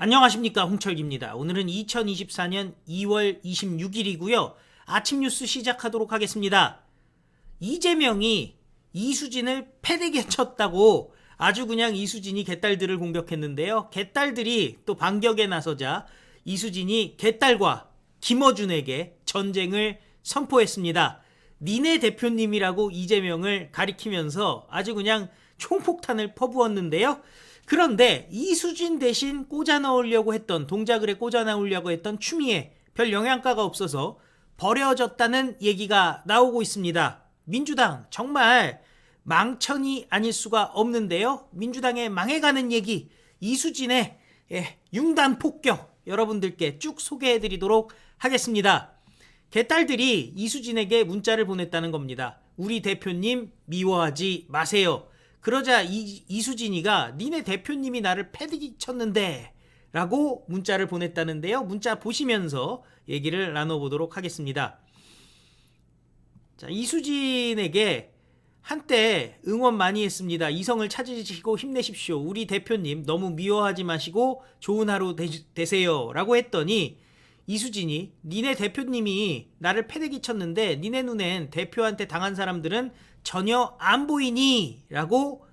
안녕하십니까 홍철기입니다. 오늘은 2024년 2월 26일이고요. 아침 뉴스 시작하도록 하겠습니다. 이재명이 이수진을 패대게 쳤다고 아주 그냥 이수진이 개딸들을 공격했는데요. 개딸들이 또 반격에 나서자 이수진이 개딸과 김어준에게 전쟁을 선포했습니다. 니네 대표님이라고 이재명을 가리키면서 아주 그냥 총폭탄을 퍼부었는데요. 그런데 이수진 대신 꽂아 넣으려고 했던 동작을에 꽂아 넣으려고 했던 추미애 별 영향가가 없어서 버려졌다는 얘기가 나오고 있습니다. 민주당 정말 망천이 아닐 수가 없는데요. 민주당의 망해가는 얘기 이수진의 예, 융단 폭격 여러분들께 쭉 소개해드리도록 하겠습니다. 개딸들이 이수진에게 문자를 보냈다는 겁니다. 우리 대표님 미워하지 마세요. 그러자 이, 이수진이가 니네 대표님이 나를 패드기 쳤는데 라고 문자를 보냈다는데요. 문자 보시면서 얘기를 나눠보도록 하겠습니다. 자, 이수진에게 한때 응원 많이 했습니다. 이성을 찾으시고 힘내십시오. 우리 대표님 너무 미워하지 마시고 좋은 하루 되, 세요 라고 했더니 이수진이 니네 대표님이 나를 패대기 쳤는데 니네 눈엔 대표한테 당한 사람들은 전혀 안 보이니? 라고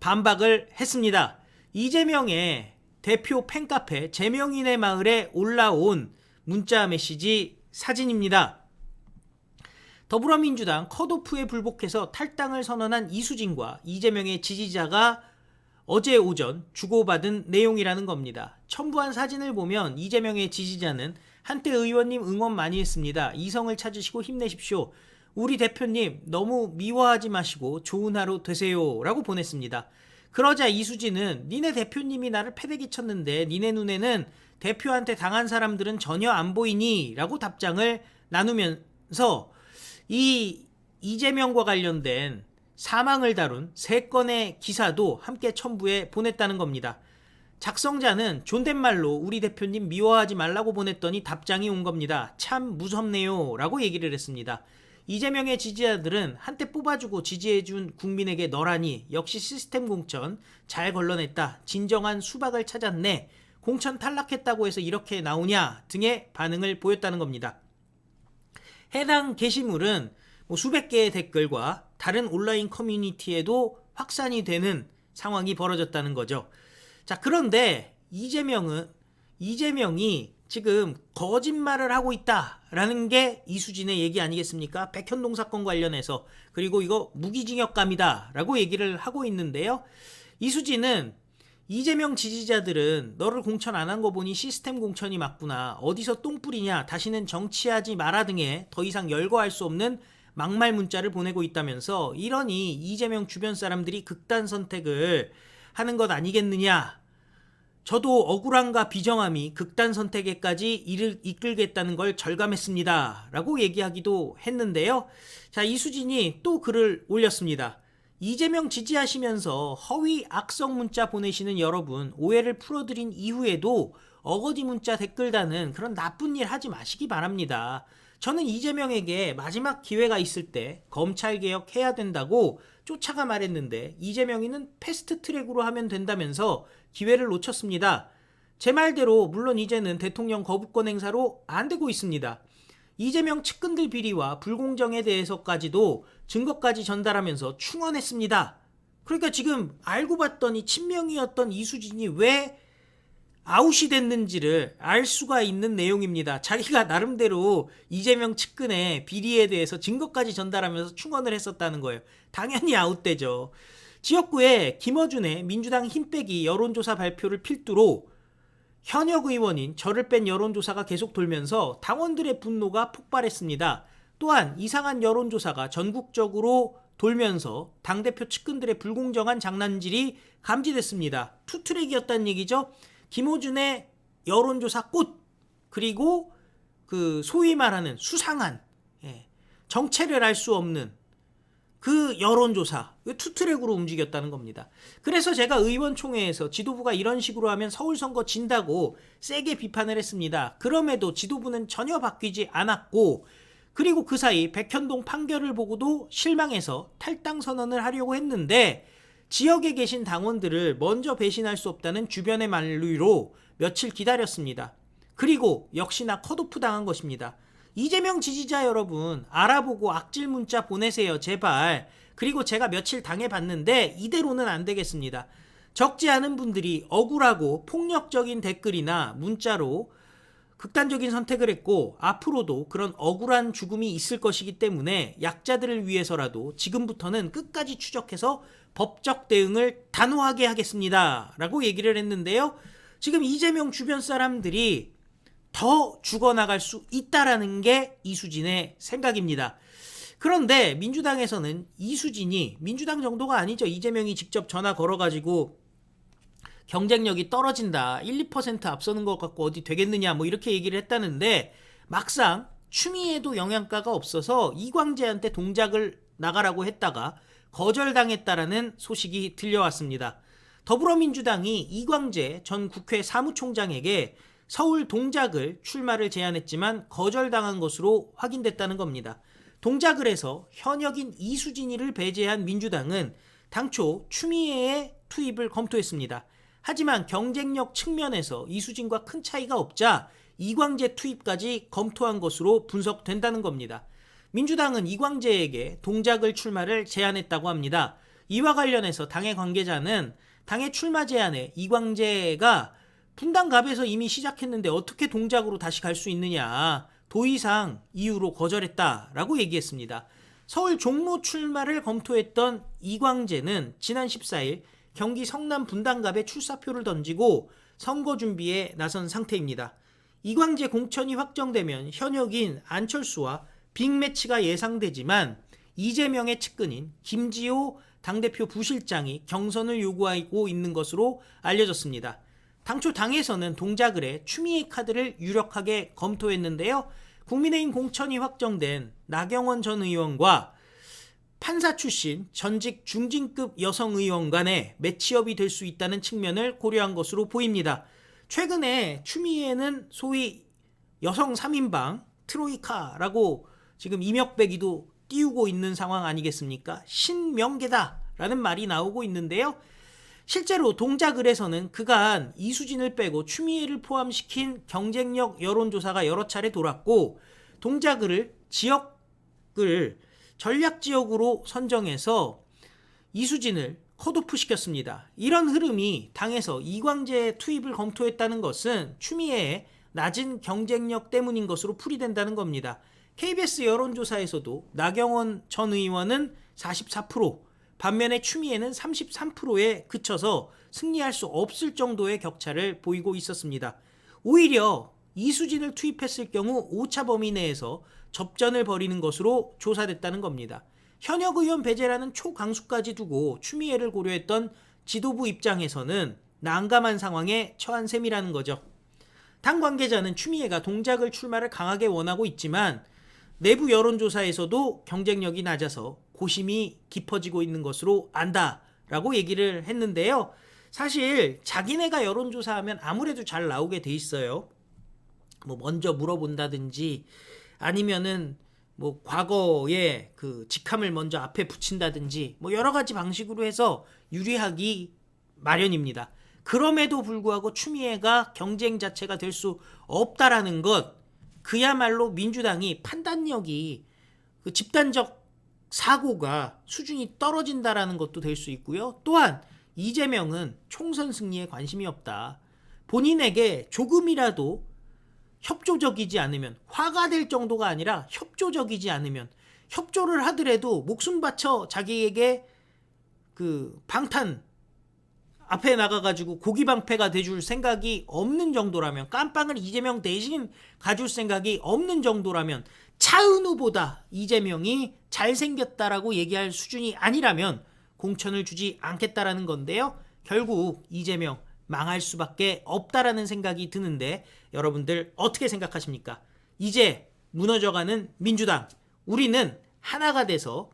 반박을 했습니다. 이재명의 대표 팬카페 재명인의 마을에 올라온 문자 메시지 사진입니다. 더불어민주당 컷오프에 불복해서 탈당을 선언한 이수진과 이재명의 지지자가 어제 오전 주고받은 내용이라는 겁니다. 첨부한 사진을 보면 이재명의 지지자는 한때 의원님 응원 많이 했습니다. 이성을 찾으시고 힘내십시오. 우리 대표님 너무 미워하지 마시고 좋은 하루 되세요. 라고 보냈습니다. 그러자 이수진은 니네 대표님이 나를 패대기 쳤는데 니네 눈에는 대표한테 당한 사람들은 전혀 안 보이니? 라고 답장을 나누면서 이 이재명과 관련된 사망을 다룬 세 건의 기사도 함께 첨부해 보냈다는 겁니다. 작성자는 존댓말로 우리 대표님 미워하지 말라고 보냈더니 답장이 온 겁니다. 참 무섭네요. 라고 얘기를 했습니다. 이재명의 지지자들은 한때 뽑아주고 지지해준 국민에게 너라니 역시 시스템 공천 잘 걸러냈다. 진정한 수박을 찾았네. 공천 탈락했다고 해서 이렇게 나오냐 등의 반응을 보였다는 겁니다. 해당 게시물은 뭐 수백 개의 댓글과 다른 온라인 커뮤니티에도 확산이 되는 상황이 벌어졌다는 거죠. 자, 그런데 이재명은 이재명이 지금 거짓말을 하고 있다라는 게 이수진의 얘기 아니겠습니까? 백현동 사건 관련해서 그리고 이거 무기징역감이다라고 얘기를 하고 있는데요. 이수진은 이재명 지지자들은 너를 공천 안 한 거 보니 시스템 공천이 맞구나. 어디서 똥 뿌리냐. 다시는 정치하지 마라 등의 더 이상 열거할 수 없는 막말 문자를 보내고 있다면서 이러니 이재명 주변 사람들이 극단 선택을 하는 것 아니겠느냐. 저도 억울함과 비정함이 극단 선택에까지 이를 이끌겠다는 걸 절감했습니다. 라고 얘기하기도 했는데요. 자, 이수진이 또 글을 올렸습니다. 이재명 지지하시면서 허위 악성 문자 보내시는 여러분 오해를 풀어드린 이후에도 어거지 문자 댓글 다는 그런 나쁜 일 하지 마시기 바랍니다. 저는 이재명에게 마지막 기회가 있을 때 검찰 개혁 해야 된다고 쫓아가 말했는데 이재명이는 패스트 트랙으로 하면 된다면서 기회를 놓쳤습니다. 제 말대로 물론 이제는 대통령 거부권 행사로 안 되고 있습니다. 이재명 측근들 비리와 불공정에 대해서까지도 증거까지 전달하면서 충원했습니다. 그러니까 지금 알고 봤더니 친명이었던 이수진이 왜 아웃이 됐는지를 알 수가 있는 내용입니다. 자기가 나름대로 이재명 측근의 비리에 대해서 증거까지 전달하면서 충원을 했었다는 거예요. 당연히 아웃되죠. 지역구에 김어준의 민주당 힘빼기 여론조사 발표를 필두로 현역 의원인 저를 뺀 여론조사가 계속 돌면서 당원들의 분노가 폭발했습니다. 또한 이상한 여론조사가 전국적으로 돌면서 당대표 측근들의 불공정한 장난질이 감지됐습니다. 투트랙이었다는 얘기죠. 김호준의 여론조사 꽃 그리고 그 소위 말하는 수상한 예, 정체를 알 수 없는 그 여론조사 투트랙으로 움직였다는 겁니다. 그래서 제가 의원총회에서 지도부가 이런 식으로 하면 서울 선거 진다고 세게 비판을 했습니다. 그럼에도 지도부는 전혀 바뀌지 않았고 그리고 그 사이 백현동 판결을 보고도 실망해서 탈당 선언을 하려고 했는데 지역에 계신 당원들을 먼저 배신할 수 없다는 주변의 만류로 며칠 기다렸습니다. 그리고 역시나 컷오프 당한 것입니다. 이재명 지지자 여러분, 알아보고 악질 문자 보내세요, 제발. 그리고 제가 며칠 당해봤는데 이대로는 안 되겠습니다. 적지 않은 분들이 억울하고 폭력적인 댓글이나 문자로 극단적인 선택을 했고 앞으로도 그런 억울한 죽음이 있을 것이기 때문에 약자들을 위해서라도 지금부터는 끝까지 추적해서 법적 대응을 단호하게 하겠습니다. 라고 얘기를 했는데요. 지금 이재명 주변 사람들이 더 죽어나갈 수 있다라는 게 이수진의 생각입니다. 그런데 민주당에서는 이수진이 민주당 정도가 아니죠. 이재명이 직접 전화 걸어가지고 경쟁력이 떨어진다. 1, 2% 앞서는 것 같고 어디 되겠느냐. 뭐 이렇게 얘기를 했다는데 막상 추미애도 영향가가 없어서 이광재한테 동작을 나가라고 했다가 거절당했다라는 소식이 들려왔습니다. 더불어민주당이 이광재 전 국회 사무총장에게 서울 동작을 출마를 제안했지만 거절당한 것으로 확인됐다는 겁니다. 동작을 해서 현역인 이수진이를 배제한 민주당은 당초 추미애의 투입을 검토했습니다. 하지만 경쟁력 측면에서 이수진과 큰 차이가 없자 이광재 투입까지 검토한 것으로 분석된다는 겁니다. 민주당은 이광재에게 동작을 출마를 제안했다고 합니다. 이와 관련해서 당의 관계자는 당의 출마 제안에 이광재가 분당갑에서 이미 시작했는데 어떻게 동작으로 다시 갈 수 있느냐 도의상 이유로 거절했다라고 얘기했습니다. 서울 종로 출마를 검토했던 이광재는 지난 14일 경기 성남 분당갑에 출사표를 던지고 선거 준비에 나선 상태입니다. 이광재 공천이 확정되면 현역인 안철수와 빅매치가 예상되지만 이재명의 측근인 김지호 당대표 부실장이 경선을 요구하고 있는 것으로 알려졌습니다. 당초 당에서는 동작을 해 추미애 카드를 유력하게 검토했는데요. 국민의힘 공천이 확정된 나경원 전 의원과 판사 출신 전직 중진급 여성 의원 간의 매치업이 될 수 있다는 측면을 고려한 것으로 보입니다. 최근에 추미애는 소위 여성 3인방 트로이카라고 지금 이명백이도 띄우고 있는 상황 아니겠습니까? 신명계다라는 말이 나오고 있는데요. 실제로 동작을에서는 그간 이수진을 빼고 추미애를 포함시킨 경쟁력 여론조사가 여러 차례 돌았고 동작을 지역을 전략 지역으로 선정해서 이수진을 컷오프 시켰습니다. 이런 흐름이 당에서 이광재 투입을 검토했다는 것은 추미애의 낮은 경쟁력 때문인 것으로 풀이된다는 겁니다. KBS 여론조사에서도 나경원 전 의원은 44%, 반면에 추미애는 33%에 그쳐서 승리할 수 없을 정도의 격차를 보이고 있었습니다. 오히려 이수진을 투입했을 경우 오차 범위 내에서 접전을 벌이는 것으로 조사됐다는 겁니다. 현역 의원 배제라는 초강수까지 두고 추미애를 고려했던 지도부 입장에서는 난감한 상황에 처한 셈이라는 거죠. 당 관계자는 추미애가 동작을 출마를 강하게 원하고 있지만 내부 여론조사에서도 경쟁력이 낮아서 고심이 깊어지고 있는 것으로 안다 라고 얘기를 했는데요. 사실 자기네가 여론조사하면 아무래도 잘 나오게 돼 있어요. 뭐 먼저 물어본다든지 아니면은 뭐 과거에 그 직함을 먼저 앞에 붙인다든지 뭐 여러 가지 방식으로 해서 유리하기 마련입니다. 그럼에도 불구하고 추미애가 경쟁 자체가 될 수 없다라는 것 그야말로 민주당이 판단력이 그 집단적 사고가 수준이 떨어진다라는 것도 될 수 있고요. 또한 이재명은 총선 승리에 관심이 없다. 본인에게 조금이라도 협조적이지 않으면 화가 될 정도가 아니라 협조적이지 않으면 협조를 하더라도 목숨 바쳐 자기에게 그 방탄 앞에 나가가지고 고기 방패가 돼줄 생각이 없는 정도라면 깜빵을 이재명 대신 가줄 생각이 없는 정도라면 차은우보다 이재명이 잘생겼다라고 얘기할 수준이 아니라면 공천을 주지 않겠다라는 건데요. 결국 이재명 망할 수밖에 없다라는 생각이 드는데 여러분들 어떻게 생각하십니까? 이제 무너져가는 민주당 우리는 하나가 돼서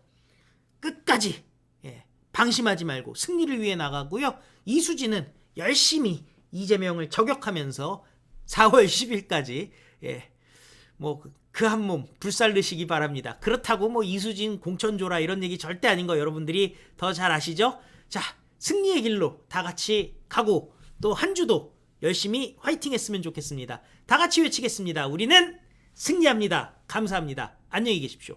끝까지 예, 방심하지 말고 승리를 위해 나가고요. 이수진은 열심히 이재명을 저격하면서 4월 10일까지 예, 뭐 그 한 몸 불살르시기 바랍니다. 그렇다고 뭐 이수진 공천 줘라 이런 얘기 절대 아닌 거 여러분들이 더 잘 아시죠? 자, 승리의 길로 다 같이 가고 또 한 주도 열심히 화이팅 했으면 좋겠습니다. 다 같이 외치겠습니다. 우리는 승리합니다. 감사합니다. 안녕히 계십시오.